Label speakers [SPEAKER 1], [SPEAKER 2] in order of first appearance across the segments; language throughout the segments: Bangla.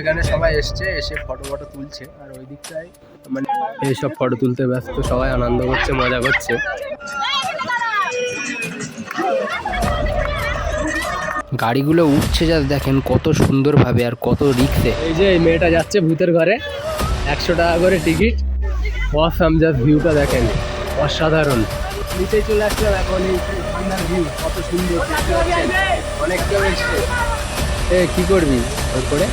[SPEAKER 1] এখানে সবাই এসছে এসে ফটো ফটো তুলছে। আর ওই দিকটায় মানে এইসব ফটো তুলতে ব্যস্ত সবাই আনন্দ করছে মজা করছে।
[SPEAKER 2] গাড়িগুলো উঠছে যা দেখেন কত সুন্দরভাবে আর কত রিক্সে
[SPEAKER 1] এই যে এই মেয়েটা যাচ্ছে ভূতের ঘরে একশো টাকা করে টিকিট অসাম জাস্ট ভিউটা দেখেন অসাধারণ। নিচে চলে আসলাম এখন এই ঠান্ডার ভিউ কত সুন্দর অনেক কেউ এসছে। এ কি করবি? ওর করে?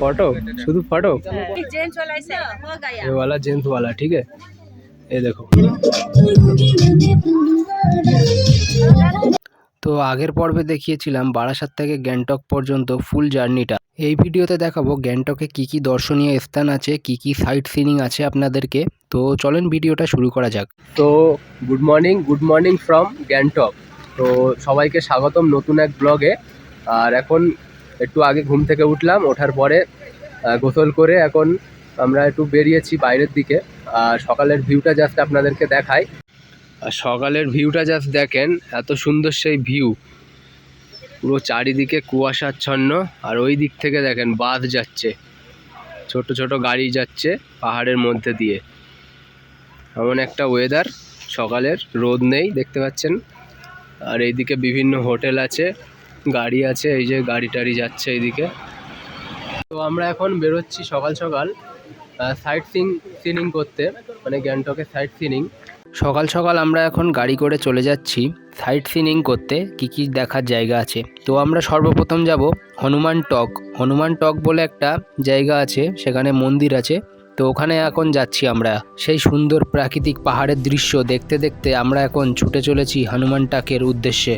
[SPEAKER 1] ফটো শুধু ফটো
[SPEAKER 3] चेंज वाला ऐसे हो गया
[SPEAKER 1] ये वाला जेंट्स वाला ठीक है ये देखो
[SPEAKER 2] তো আগের পর্বে দেখিয়েছিলাম বারাসাত থেকে গ্যাংটক পর্যন্ত ফুল জার্নিটা এই ভিডিওতে দেখাবো গ্যাংটকে কি কি দর্শনীয় স্থান আছে কি কি সাইট সিনিং আছে আপনাদেরকে তো চলেন ভিডিওটা শুরু করা যাক
[SPEAKER 1] তো good morning good morning from Gangtok তো সবাইকে স্বাগতম নতুন এক ব্লগে আর এখন একটু আগে ঘুম থেকে উঠলাম, ওঠার পরে গোসল করে এখন আমরা একটু বেরিয়েছি বাইরের দিকে। আর সকালের ভিউটা জাস্ট আপনাদেরকে দেখাই। আর সকালের ভিউটা জাস্ট দেখেন, এত সুন্দর সেই ভিউ। পুরো চারিদিকে কুয়াশাচ্ছন্ন, আর ওই দিক থেকে দেখেন বাস যাচ্ছে। ছোট ছোট গাড়ি যাচ্ছে পাহাড়ের মধ্যে দিয়ে। এমন একটা ওয়েদার সকালের রোদ নেই, দেখতে পাচ্ছেন? আর এইদিকে বিভিন্ন হোটেল আছে। গাড়ি আছে, এই যে গাড়ি টাড়ি যাচ্ছে এইদিকে। তো আমরা এখন বেরোচ্ছি সকাল সকাল সাইট সিং সিনিং করতে মানে গ্যাংটকে সাইট সিনিং
[SPEAKER 2] সকাল সকাল আমরা এখন গাড়ি করে চলে যাচ্ছি সাইট সিনিং করতে, কি কি দেখার জায়গা আছে। তো আমরা সর্বপ্রথম যাব হনুমান টক। হনুমান টক বলে একটা জায়গা আছে, সেখানে মন্দির আছে। তো ওখানে এখন যাচ্ছি আমরা। সেই সুন্দর প্রাকৃতিক পাহাড়ের দৃশ্য দেখতে দেখতে আমরা এখন ছুটে চলেছি হনুমান টাকের উদ্দেশ্যে।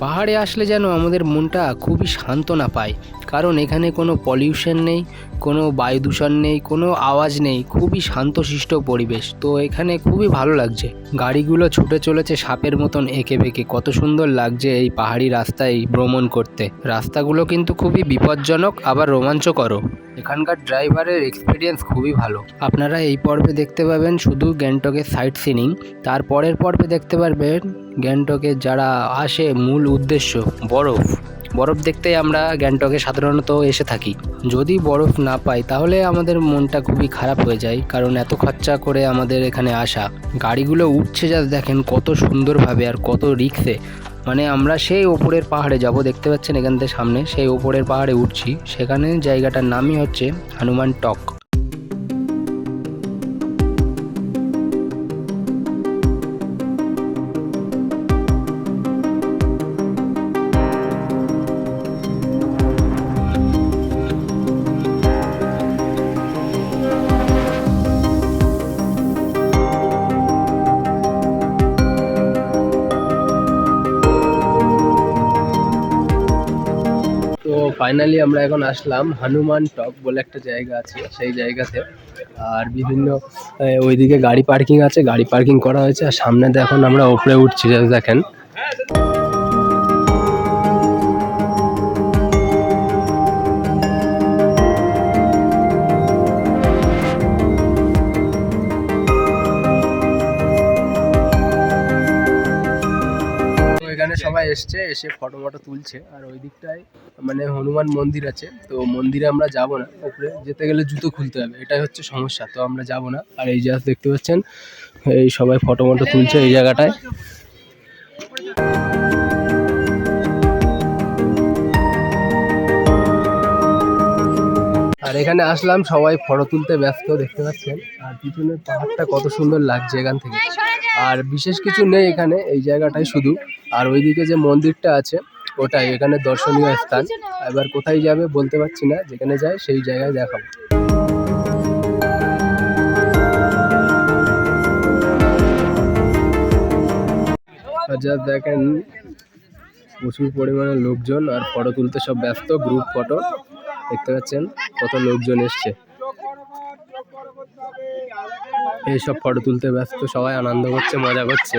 [SPEAKER 2] পাহাড়ে আসলে যেন আমাদের মনটা খুবই সান্ত্বনা পায়। কারণ এখানে কোনো পলিউশন নেই, কোনো বায়ু দূষণ নেই, কোনো আওয়াজ নেই, খুবই শান্তশিষ্ট পরিবেশ। তো এখানে খুবই ভালো লাগছে। গাড়িগুলো ছুটে চলেছে সাপের মতন এঁকে বেঁকে। কত সুন্দর লাগছে এই পাহাড়ি রাস্তায় ভ্রমণ করতে। রাস্তাগুলো কিন্তু খুবই বিপজ্জনক, আবার রোমাঞ্চকরও। এখানকার ড্রাইভারের এক্সপিরিয়েন্স খুবই ভালো। আপনারা এই পর্বে দেখতে পাবেন শুধু গ্যাংটকের সাইট সিনিং তার পরের পর্বে দেখতে পারবেন গ্যাংটকের যারা আসে মূল উদ্দেশ্য, বরফ। বরফ দেখতেই আমরা গ্যাংটকে সাধারণত এসে থাকি। যদি বরফ না পাই, তাহলে আমাদের মনটা খুবই খারাপ হয়ে যায়, কারণ এত খরচা করে আমাদের এখানে আসা। গাড়িগুলো উঠছে যা দেখেন কত সুন্দরভাবে আর কত রিক্সে। মানে আমরা সেই ওপরের পাহাড়ে যাব, দেখতে পাচ্ছেন এখান থেকে সামনে, সেই ওপরের পাহাড়ে উঠছি। সেখানে জায়গাটার নামই হচ্ছে হনুমান টক।
[SPEAKER 1] ফাইনালি আমরা এখন আসলাম হনুমান টপ বলে একটা জায়গা আছে, সেই জায়গাতে। আর বিভিন্ন ওইদিকে গাড়ি পার্কিং আছে, গাড়ি পার্কিং করা হয়েছে। আর সামনে এখন আমরা ওপরে উঠছি দেখেন দেখেন। এসছে, এসে ফটো ফটো তুলছে। আর ওই দিকটায় মানে হনুমান মন্দির আছে, তো মন্দিরে আমরা যাব না। উপরে যেতে গেলে জুতো খুলতে হবে, এটাই হচ্ছে সমস্যা, তো আমরা যাব না। আর এই জাস্ট দেখতে পাচ্ছেন, এই সবাই ফটো মটো তুলছে এই জায়গাটায়। আর এখানে আসলাম, সবাই ফটো তুলতে ব্যস্ত, দেখতে পাচ্ছেন। আর পিছনের পাহাড়টা কত সুন্দর লাগছে এখান থেকে। আর বিশেষ কিছু নেই এখানে, এই জায়গাটাই শুধু। আর ওইদিকে যে মন্দিরটা আছে ওটাই এখানে দর্শনীয় স্থান। এবার কোথায় যাবে বলতে পারছি না যেখানে যায় সেই জায়গায় দেখাবো। যা দেখেন প্রচুর পরিমাণে লোকজন আর ফটো তুলতে সব ব্যস্ত গ্রুপ ফটো দেখতে পাচ্ছেন কত লোকজন এসছে। এইসব ফটো তুলতে ব্যস্ত সবাই আনন্দ করছে মজা করছে।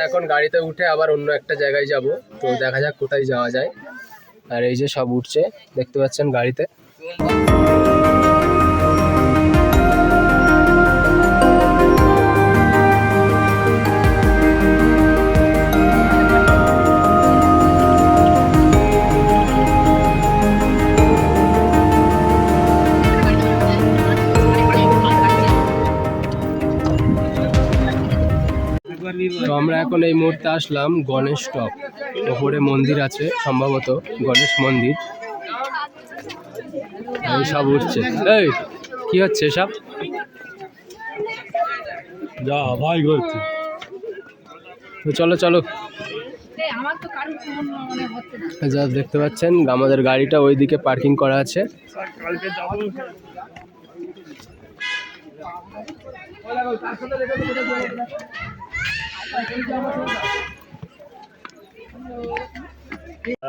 [SPEAKER 1] আমরা এখন গাড়িতে উঠে আবার অন্য একটা জায়গায় যাব। তো দেখা যাক কোথায় যাওয়া যায়। আর এই যে সব উঠছে দেখতে পাচ্ছেন গাড়িতে। এখন এই মুহূর্তে আসলাম গণেশ টপ। ওপরে মন্দির আছে সম্ভবত গণেশ মন্দির। এই সব উঠছে। এই কি হচ্ছে সব
[SPEAKER 4] যা ভাই করছে।
[SPEAKER 1] তো চলো চলো। যা দেখতে পাচ্ছেন আমাদের গাড়িটা ওইদিকে পার্কিং করা আছে।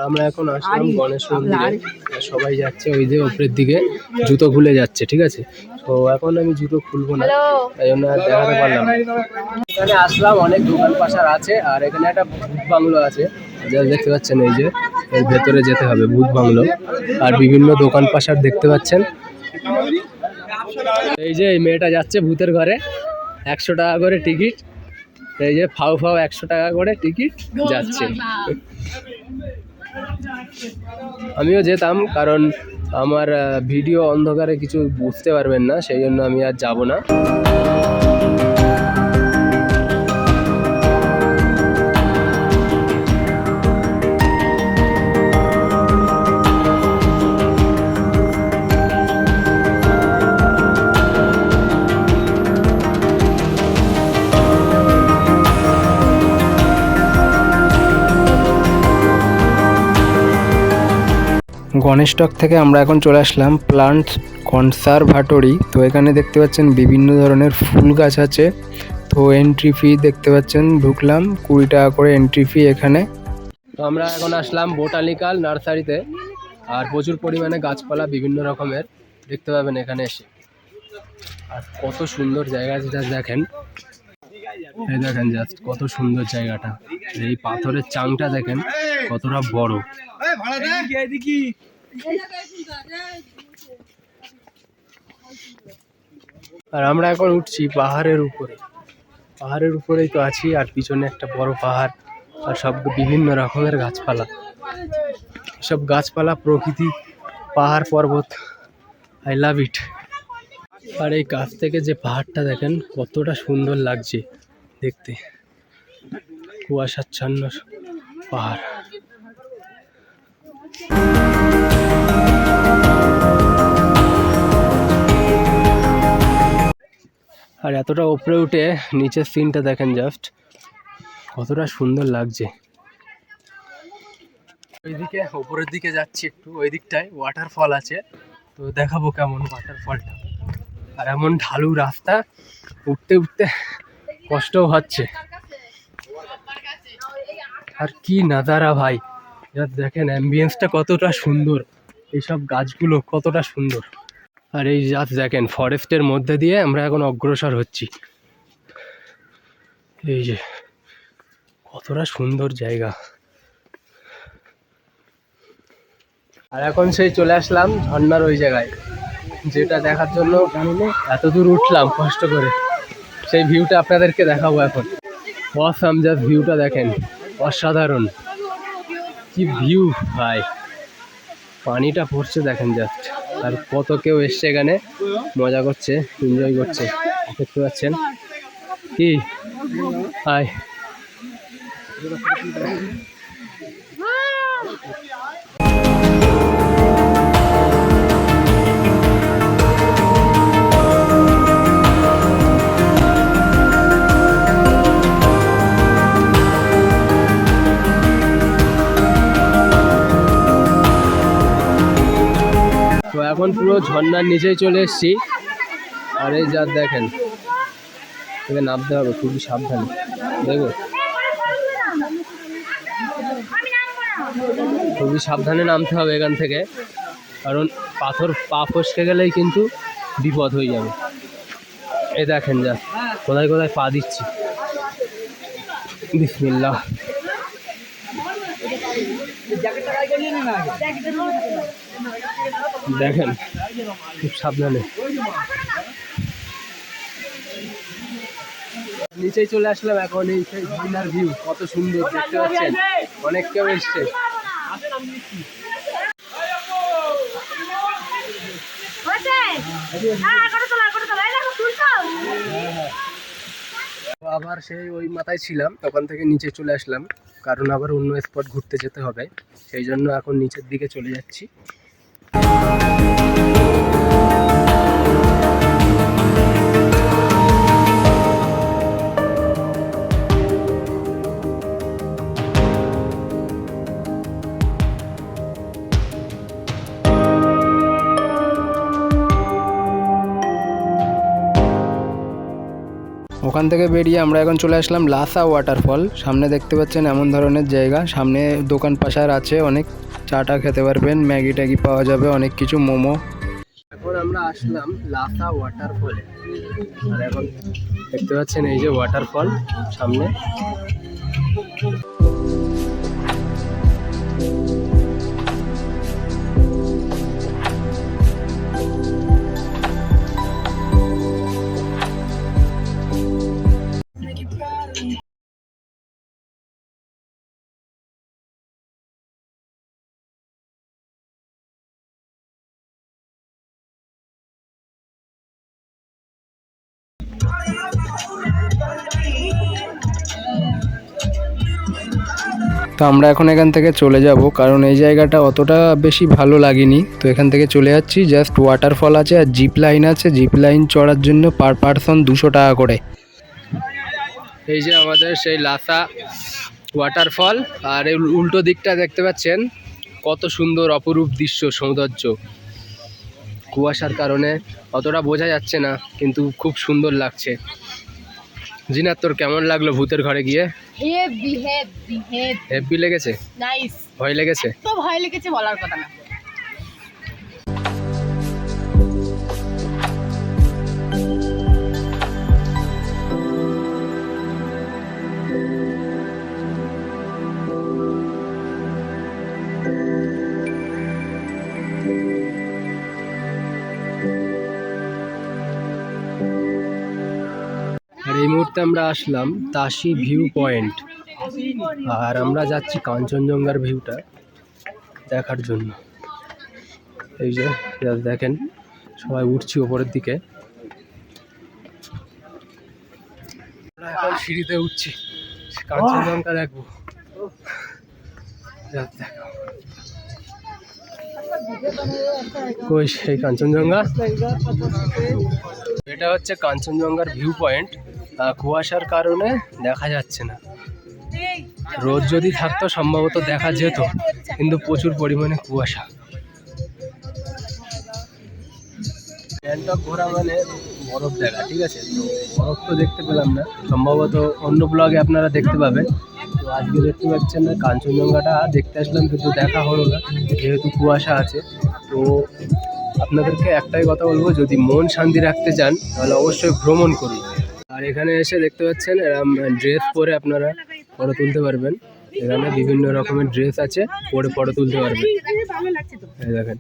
[SPEAKER 1] আমরা এখন আসলাম গণেশ মন্দিরে। সবাই যাচ্ছে ওই যে উপরের দিকে জুতো খুলে যাচ্ছে ঠিক আছে? তো এখন আমি জুতো খুলবো না তাই জন্য আর দেখাতে পারলাম। এখানে আসলাম অনেক দোকান পাশার আছে আর এখানে একটা ভূত বাংলো আছে যা দেখতে পাচ্ছেন এই যে এর ভেতরে যেতে হবে ভূত বাংলো। আর বিভিন্ন দোকান পাশার দেখতে পাচ্ছেন। এই যে এই মেয়েটা যাচ্ছে ভূতের ঘরে একশো টাকা করে টিকিট। এই যে ফাউ ফাউ একশো টাকা করে টিকিট যাচ্ছে। আমিও যেতাম কারণ আমার ভিডিও অন্ধকারে কিছু বুঝতে পারবেন না সেই জন্য আমি আর যাব না।
[SPEAKER 2] গণেশ টক থেকে আমরা এখন চলে আসলাম প্লান্ট কনসারভাটরি। তো এখানে দেখতে পাচ্ছেন বিভিন্ন ধরনের ফুল গাছ আছে। তো এন্ট্রি ফি দেখতে পাচ্ছেন, ঢুকলাম, কুড়ি টাকা করে এন্ট্রি ফি এখানে।
[SPEAKER 1] তো আমরা এখন আসলাম বোটানিক্যাল নার্সারিতে। আর প্রচুর পরিমাণে গাছপালা বিভিন্ন রকমের দেখতে পাবেন এখানে এসে। আর কত সুন্দর জায়গা যেটা দেখেন। এই দেখেন জাস্ট কত সুন্দর জায়গাটা। এই পাথরের চাংটা দেখেন, কতটা বড়। আর আমরা এখন উঠছি পাহাড়ের উপরে। পাহাড়ের উপরেই তো আছি, আর পিছনে একটা বড় পাহাড় আর সব বিভিন্ন রকমের গাছপালা। সব গাছপালা, প্রকৃতি, পাহাড়, পর্বত আই লাভ ইট আর এই গাছ থেকে যে পাহাড়টা দেখেন, কতটা সুন্দর লাগছে দেখতে। কুয়াশাচ্ছন্ন পাহাড়। আর এতটা ওপরে উঠে নিচের সিনটা দেখেন জাস্ট কতটা সুন্দর লাগছে। ওইদিকে ওপরের দিকে যাচ্ছি একটু, ওই দিকটায় ওয়াটারফল আছে, তো দেখাবো কেমন ওয়াটারফলটা আর এমন ঢালু রাস্তা, উঠতে উঠতে কষ্টও হচ্ছে। আর কি নাজারা ভাই জাস্ট দেখেন অ্যাম্বিয়েন্সটা কতটা সুন্দর, এইসব গাছগুলো কতটা সুন্দর। আর এই জাস্ট দেখেন, ফরেস্টের মধ্যে দিয়ে আমরা এখন অগ্রসর হচ্ছি। এই যে, কতটা সুন্দর জায়গা। আর এখন সেই চলে আসলাম ঝর্নার ওই জায়গায়, যেটা দেখার জন্য এত দূর উঠলাম কষ্ট করে। সেই ভিউটা আপনাদেরকে দেখাবো এখন। অসাম জাস্ট ভিউটা দেখেন, অসাধারণ। কি ভিউ ভাই। পানিটা পড়ছে দেখেন জাস্ট আর কত কেউ এসছে এখানে। মজা করছে এনজয় করছে। দেখতে পাচ্ছেন। কি? হাই এখন পুরো ঝর্নার নিচেই চলে এসেছি। আর এই যা দেখেন থেকে নামতে হবে, খুবই সাবধানে। দেখো। খুবই সাবধানে নামতে হবে এখান থেকে। কারণ পাথর পা ফসকে গেলেই কিন্তু বিপদ হয়ে যাবে। এই দেখেন যা, কোথায় কোথায় পা দিচ্ছি। বিসমিল্লাহ। দেখেন খুব সাবধানে। নিচেই চলে আসলাম এখন এই সেই ঝর্ণার ভিউ কত সুন্দর দেখতে পাচ্ছেন। অনেক কেউ এসছে। তো আবার সেই ওই মাথায় ছিলাম তখন থেকে নিচে চলে আসলাম। কারণ আবার অন্য স্পট ঘুরতে যেতে হবে। সেই জন্য এখন নিচের দিকে চলে যাচ্ছি।
[SPEAKER 2] ওখান থেকে বেরিয়ে আমরা এখন চলে আসলাম লাসা ওয়াটারফল। সামনে দেখতে পাচ্ছেন এমন ধরনের জায়গা। সামনে দোকান পাশার আছে অনেক। চাটা খেতে পারবেন, ম্যাগি ট্যাগি পাওয়া যাবে, অনেক কিছু, মোমো।
[SPEAKER 1] এখন আমরা আসলাম লাসা ওয়াটারফলে আর এখন দেখতে পাচ্ছেন এই যে ওয়াটারফল সামনে।
[SPEAKER 2] তো আমরা এখন এখান থেকে চলে যাব, কারণ এই জায়গাটা অতটা বেশি ভালো লাগেনি। তো এখান থেকে চলে যাচ্ছি জাস্ট ওয়াটারফল আছে আর জিপ লাইন আছে। জিপ লাইন চড়ার জন্য পার পারসন দুশো টাকা করে।
[SPEAKER 1] এই যে আমাদের সেই লাসা ওয়াটারফল আর এই উল্টো দিকটা দেখতে পাচ্ছেন, কত সুন্দর অপরূপ দৃশ্য, সৌন্দর্য। কুয়াশার কারণে অতটা বোঝা যাচ্ছে না, কিন্তু খুব সুন্দর লাগছে। জিনার তোর কেমন লাগল ভূতের ঘরে গিয়ে?
[SPEAKER 3] হেভি হেভি হেভি
[SPEAKER 1] লেগেছে?
[SPEAKER 3] নাইস
[SPEAKER 1] ভয় লেগেছে?
[SPEAKER 3] তো ভয় লেগেছে বলার কথা না।
[SPEAKER 1] আমরা আসলাম তাসি ভিউ পয়েন্ট। আর আমরা যাচ্ছি কাঞ্চনজঙ্ঘার ভিউটা দেখার জন্য। এই যে দেখেন, সবাই উঠছি ওপরের দিকে। সিঁড়িতে উঠছি। কাঞ্চনজঙ্ঘা দেখব। কাঞ্চনজঙ্ঘা? এটা হচ্ছে কাঞ্চনজঙ্ঘার ভিউ পয়েন্ট। কুয়াশার কারণে দেখা যাচ্ছে না। রোদ যদি থাকতো, সম্ভবত দেখা যেত, কিন্তু প্রচুর পরিমাণে কুয়াশা। গ্যাংটক ঘোরা মানে বরফ দেখা, ঠিক আছে? তো বরফ তো দেখতে পেলাম না। সম্ভবত অন্য ব্লগে আপনারা দেখতে পাবেন। তো আজকে দেখতে পাচ্ছেন না, কাঞ্চনজঙ্ঘাটা দেখতে আসলাম, কিন্তু দেখা হলো না, যেহেতু কুয়াশা আছে। তো আপনাদেরকে একটাই কথা বলব, যদি মন শান্তি রাখতে চান, তাহলে অবশ্যই ভ্রমণ করুন। আর এখানে এসে দেখতে পাচ্ছেন এরম ড্রেস পরে আপনারা ফটো তুলতে পারবেন। এখানে বিভিন্ন রকমের ড্রেস আছে, পরে ফটো তুলতে পারবেন। এই দেখেন,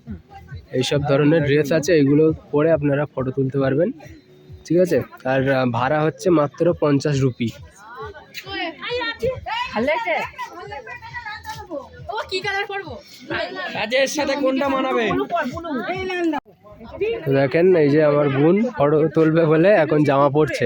[SPEAKER 1] এইসব ধরনের ড্রেস আছে, এগুলো পরে আপনারা ফটো তুলতে পারবেন। ঠিক আছে? আর ভাড়া হচ্ছে মাত্র পঞ্চাশ রুপি। দেখেন, এই যে আমার বোন ফটো তুলবে বলে এখন জামা পরছে।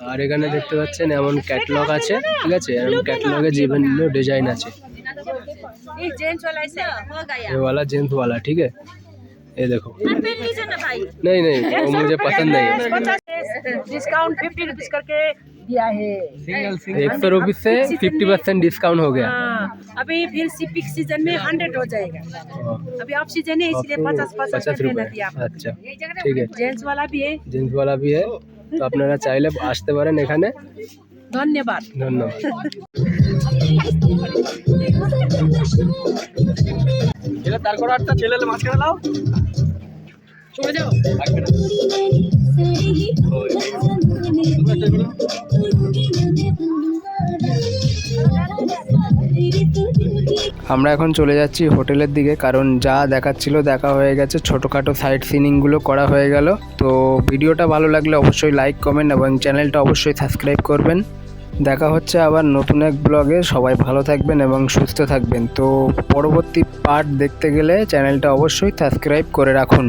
[SPEAKER 3] আর
[SPEAKER 1] এখানে দেখতে পাচ্ছেন এমন ক্যাটলগ আছে ঠিক আছে এমন ক্যাটলগে বিভিন্ন ডিজাইন আছে
[SPEAKER 3] वाला
[SPEAKER 1] जेंट्स वाला ठीक है ये देखो नहीं नहीं वो मुझे पसंद नहीं है
[SPEAKER 3] डिस्काउंट फिफ्टी रुपीज करके दिया है
[SPEAKER 1] एक सौ रुपीज से फिफ्टी परसेंट डिस्काउंट हो गया
[SPEAKER 3] अभी फिर पिक सीजन में हंड्रेड हो जाएगा अभी ऑफ सीजन है इसलिए पचास पचास
[SPEAKER 1] रुपए अच्छा ठीक है
[SPEAKER 3] जेंट्स वाला भी है
[SPEAKER 1] जेंट्स वाला भी है তো আপনারা চাইলে আসতে পারেন এখানে। ধন্যবাদ।
[SPEAKER 4] ধন্যবাদ। তারপর আটটা ছেলে মাঝখানে দাও।
[SPEAKER 3] চলে যাও।
[SPEAKER 2] আমরা এখন চলে যাচ্ছি হোটেলের দিকে, কারণ যা দেখাচ্ছিল দেখা হয়ে গেছে। ছোটোখাটো সাইট সিনিংগুলো করা হয়ে গেল। তো ভিডিওটা ভালো লাগলে অবশ্যই লাইক কমেন্ট এবং চ্যানেলটা অবশ্যই সাবস্ক্রাইব করবেন। দেখা হচ্ছে আবার নতুন এক ব্লগে সবাই ভালো থাকবেন এবং সুস্থ থাকবেন। তো পরবর্তী পার্ট দেখতে গেলে চ্যানেলটা অবশ্যই সাবস্ক্রাইব করে রাখুন।